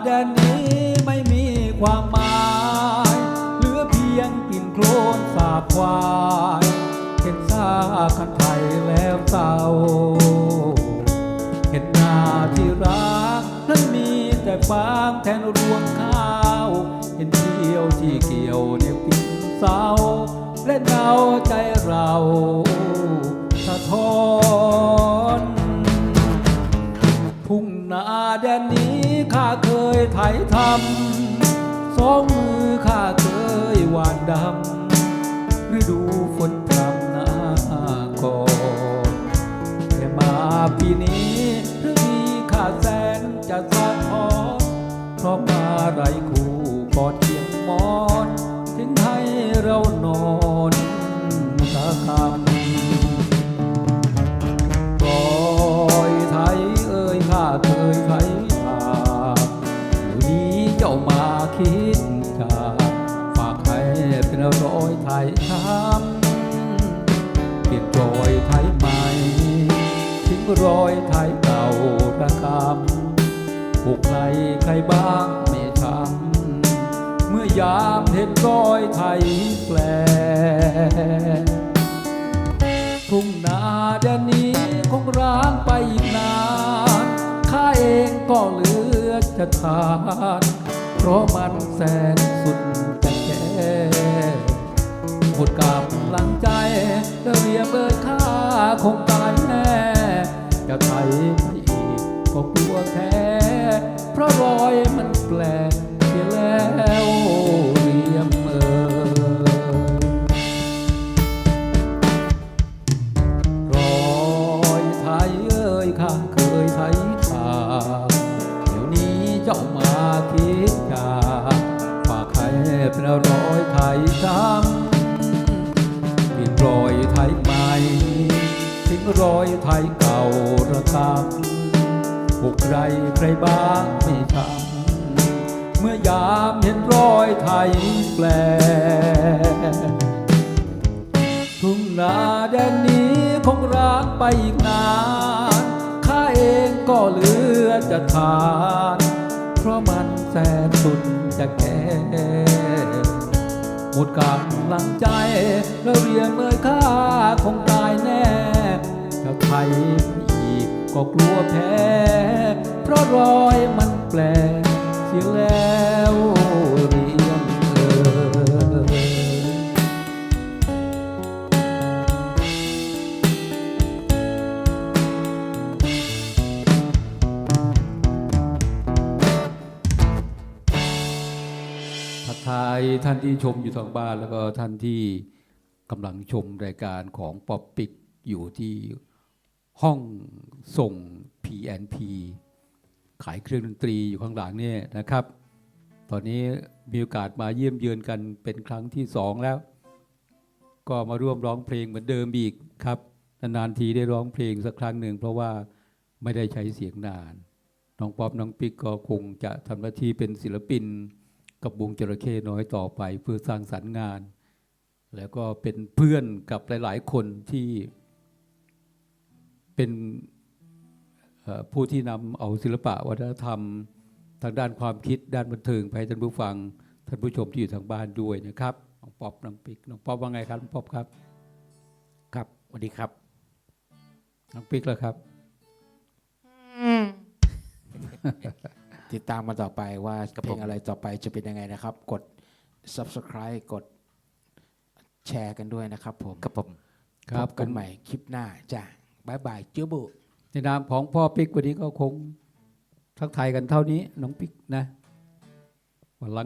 นนี้ไม่มีความหมายเหลือเพียงกลิ่นโคลนสาบควายเห็นซาคันไทยแล้วเศร้าเห็นหน้าที่รักนั้นมีแต่ฟางแทนรวงข้าว เห็นเที่ยวที่เกี่ยวเนี่ยวกินเศร้าและเนาใจเรา งนาแดนนี้ข้าเคยไถทำสองมือข้าเคยหวานดำฤดูฝนพรำหน้าก่อนแต่มาปีนี้เรื่องนี้ข้าแสนจะสะท้อนเพราะมาไรคู่กอดเคียงหมอง คิดจากฝากให้เป็นรอยไทยช้ำเปลี่ยนรอยไทยใหม่ทิ้งรอยไทยเก่าระคำผูกใครใครบ้างไม่ช้ำเมื่อยามเห็นรอยไทยแปลทุ่งนาแดนนี้คงร้างไปอีกนานข้าเองก็เหลือจะทาน เพราะมันแสนสุดแต่แค่หมดกำลังใจแล้วเรียบเบิดค่าคงตายแน่จะไทยไม่อีกก็กลัวแท้เพราะรอยมันแปลกเสียแล้ว อยไทยเก่าระกำบุกใครใครบ้างไม่ช้ำเมื่อยามเห็นรอยไทยแปล ทุ่งนาแดนนี้คงร้างไปอีกนานข้าเองก็เหลือจะทาน เพราะมันแสนสุดจะแก่หมดกำลังใจแล้วเรียมเอ่ยข้าคงตายแน่ ถ้าไทยไม่อีกก็กลัวแพ้ เพราะรอยมันแปลเสียแล้วเรียมเอ่ยทักทายท่านที่ชมอยู่ทางบ้านแล้วก็ท่านที่กำลังชมรายการของป๊อปปิกอยู่ที่ ห้องส่ง PNP ขายเครื่องดนตรีอยู่ข้างหลังเนี่ยนะครับ ตอนนี้มีโอกาสมาเยี่ยมเยือนกันเป็นครั้งที่สองแล้ว ก็มาร่วมร้องเพลงเหมือนเดิมอีกครับ นานๆทีได้ร้องเพลงสักครั้งหนึ่งเพราะว่าไม่ได้ใช้เสียงนาน น้องป๊อปน้องปิ๊กก็คงจะทำหน้าที่เป็นศิลปิน กับวงจระเข้น้อยต่อไปเพื่อสร้างสรรค์งาน แล้วก็เป็นเพื่อนกับหลาย ๆ คนที่ เป็นเอ่อผู้ที่นำเอาศิลปะวัฒนธรรม ทางด้านความคิดด้านบันเทิงไปให้ท่านผู้ฟัง ท่านผู้ชมที่อยู่ทางบ้านด้วยนะครับน้องป๊อปน้องปิ๊กน้องป๊อปว่าไงครับน้องป๊อปครับ ครับสวัสดีครับน้องปิ๊กแล้วครับติดตามมาต่อไปว่าครับเพลผงมอะไรต่อไปจะเป็นยังไงนะครับ กด subscribe กดแชร์กันด้วยนะครับผมกับผมครับพกันใหม่คลิปหน้าจ้ะ บายบายเจ้าบุในนามของพ่อปิ๊กวันนี้ก็คงทักทายกันเท่านี้น้องปิ๊กนะวันหลัง